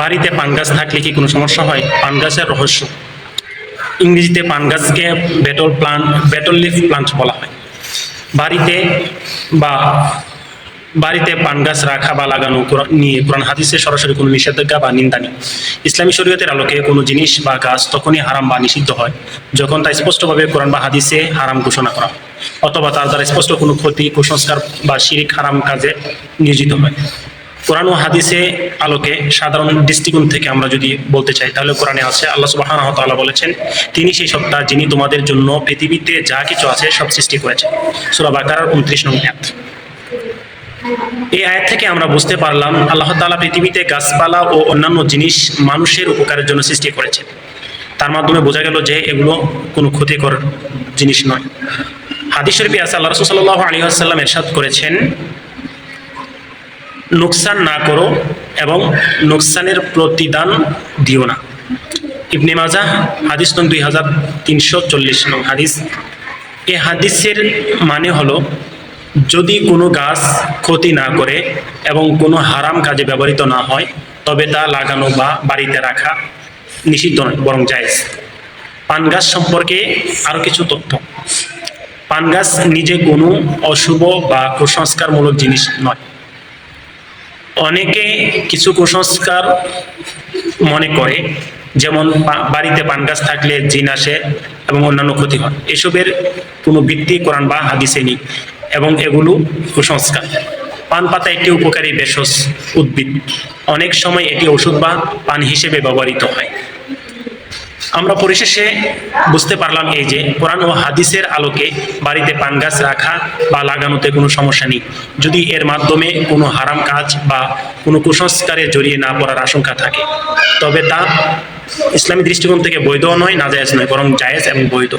বাড়িতে পান গাছ থাকলে কি কোনো সমস্যা হয়? পান গাছের রহস্য। ইংরেজিতে পান গাছকে betel plant betel leaf plant বলা হয়। বাড়িতে বা বাড়িতে পান গাছ রাখা বা লাগানো নিয়ে, কোরআন হাদিসে সরাসরি কোনো নিষেধাজ্ঞা বা নিন্দা নেই। ইসলামী শরীয়তের আলোকে কোনো জিনিস বা গাছ তখনই হারাম বা নিষিদ্ধ হয় যখন তা স্পষ্টভাবে কোরআন বা হাদিসে হারাম ঘোষণা করা অথবা তার দ্বারা স্পষ্ট কোনো ক্ষতি, কুসংস্কার বা শিরিক হারাম কাজে নিয়োজিত হয়। কোরআন ও হাদিসে আলোকে সাধারণ দৃষ্টিকোণ থেকে আমরা যদি বলতে চাই, তাহলে কোরআনে আছে, আল্লাহ ওয়া বলেছেন, তিনি সেই সত্তা যিনি তোমাদের জন্য পৃথিবীতে যা কিছু আছে সব সৃষ্টি করেছে সূরা বাকারার 29 নং আয়াত। এই আয়াত থেকে আমরা বুঝতে পারলাম, আল্লাহ তাআলা পৃথিবীতে গাছপালা ও অন্যান্য জিনিস মানুষের উপকারের জন্য সৃষ্টি করেছেন। তার মাধ্যমে বোঝা গেল যে এগুলো কোনো ক্ষতিকর জিনিস নয়। হাদিস শরীফে আছে আল্লাহ রাসূল সাল্লাল্লাহু আলাইহি ওয়াসাল্লাম ইরশাদ করেছেন নোকসান না করো এবং নোকসানের প্রতিদান দিও না। ইবনে মাজা হাদিস নং দুই হাজার তিনশো চল্লিশ নং হাদিস। এই হাদিসের মানে হলো, যদি কোনো গাছ ক্ষতি না করে এবং কোনো হারাম কাজে ব্যবহৃত না হয়, তবে তা লাগানো বা বাড়িতে রাখা নিষিদ্ধ নয়, বরং জায়েজ। পান গাছ সম্পর্কে আরও কিছু তথ্য। পান গাছ নিজে কোনো অশুভ বা কুসংস্কারমূলক জিনিস নয়। অনেকে কিছু কুসংস্কার মনে করে, যেমন বাড়িতে পান গাছ থাকলে জিন আসে এবং অন্যান্য ক্ষতি হয়। এসবের কোনো ভিত্তি কোরআন বা হাদিসে নেই এবং এগুলো কুসংস্কার। পান পাতা একটি উপকারী ভেষজ উদ্ভিদ। অনেক সময় এটি ওষুধ বা পান হিসেবে ব্যবহৃত হয়। আমরা পরিশেষে বুঝতে পারলাম এই যে কোরআন ও হাদিসের আলোকে বাড়িতে পান গাছ রাখা বা লাগানোতে কোনো সমস্যা নেই। যদি এর মাধ্যমে কোনো হারাম কাজ বা কোনো কুসংস্কারে জড়িয়ে না পড়ার আশঙ্কা থাকে, তবে তা ইসলামী দৃষ্টিকোণ থেকে বৈধও নয় না জায়েজ নয়, বরং জায়েজ এবং বৈধ।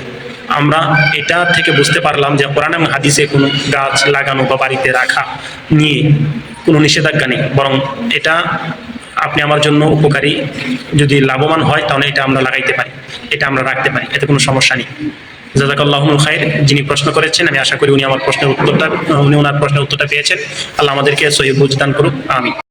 আমরা এটা থেকে বুঝতে পারলাম যে কোরআন এবং হাদিসে কোনো গাছ লাগানো বা বাড়িতে রাখা নিয়ে কোনো নিষেধাজ্ঞা নেই, বরং এটা আপনি আমার জন্য উপকারী যদি লাভবান হয়, তাহলে এটা আমরা লাগাইতে পারি। এটা আমরা রাখতে পারি, এতে কোনো সমস্যা নেই। জাজাকাল্লাহুল খায়ের যিনি প্রশ্ন করেছেন, আমি আশা করি উনি আমার প্রশ্নের উত্তরটা, উনি ওনার প্রশ্নের উত্তরটা পেয়েছেন। আল্লাহ আমাদেরকে সহি বুঝদান করুক আমি